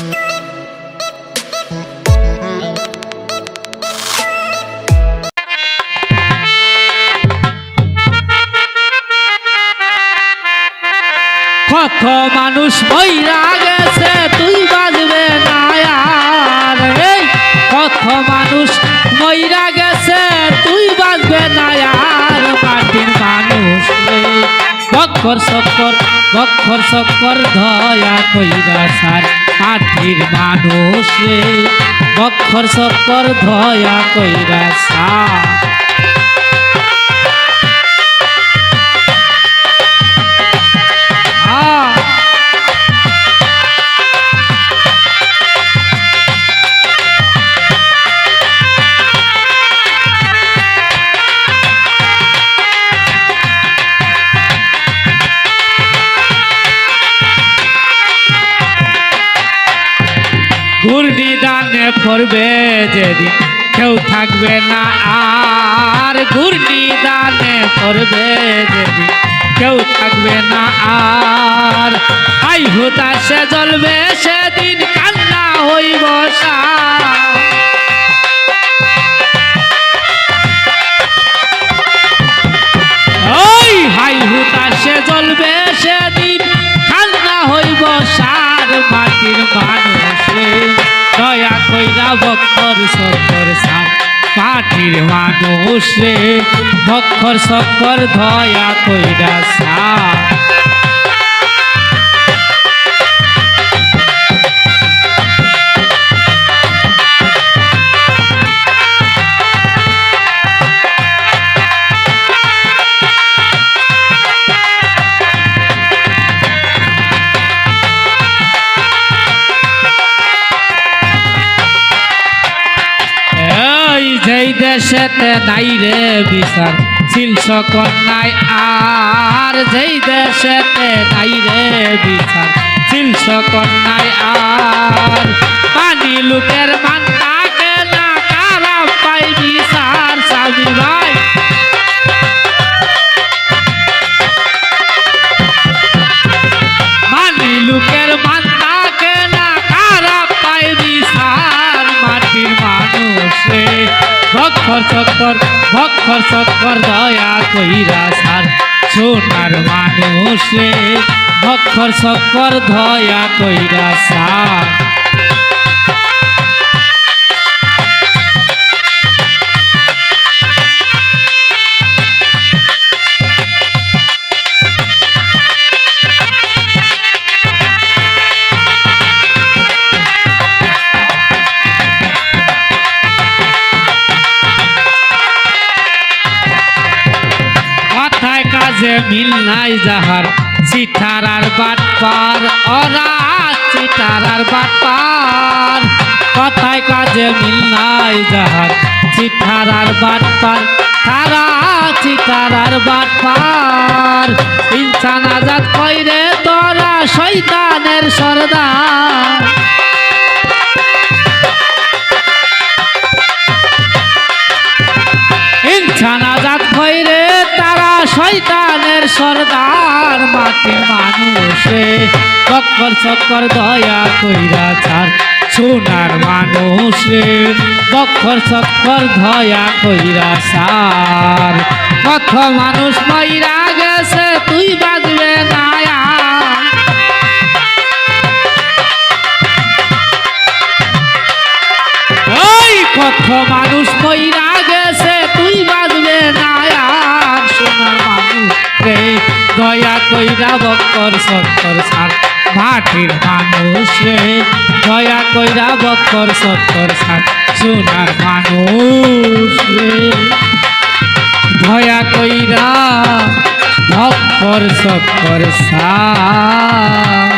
কত মানুষ বইরা গেছে, তুই বাজবে না আর। এই কত মানুষ মইরা গেছে, তুই বাজবে না আর। মাটির মানুষ রে বক্ষর সক্কর বক্ষর সক্কর ধয়া কইরা সার। মাটির মানুষ রে বক্ষর সক্কর ধয়া কইরা সার পড়বে যেদিন কেউ থাকবে না, আর ঘূর্ণি দানে করবে যেদিন কেউ থাকবে না, আর আই হুতাশে জ্বলবে সেদিন দয়া সকর সার মাটির মানুষে বক্ষর সক্কর দয়া কইরা সার দেশেতে দাইরে বিচার। শিলস কন্যায় আর যেই দেশেতে দাইরে বিচার। শিলস কন্যায় আর ভক্ষর চক্কর ভক্ষর চক্কর দয়া কইরা সার। সোনার মানুষে ভক্ষর চক্কর দয়া কইরা সার। মিল নাই যাহার। চিঠার আর বাটপার ওরা চিঠার আর বাটপার কথায় কাজে মিল নাই যাহার। চিঠার আর বাটপার তারা চিঠার আর বাটপার ইনসান আজাদ কইরে তোরা শৈতানের সর্দার। সর্দার মাটি মানুষে, চক্কর চক্কর দয়া কইরা ছাড়। সোনার মানুষে বক্ষর চক্কর দয়া কইরা সার কত মানুষ মাইরা গেছে, তুই বাজবে সত্তর সার মাটির মানুষ রে দয়া কইরা বক্কর, সত্তর সার সোনার মানুষ রে দয়া কইরা বক্কর, সত্তর সার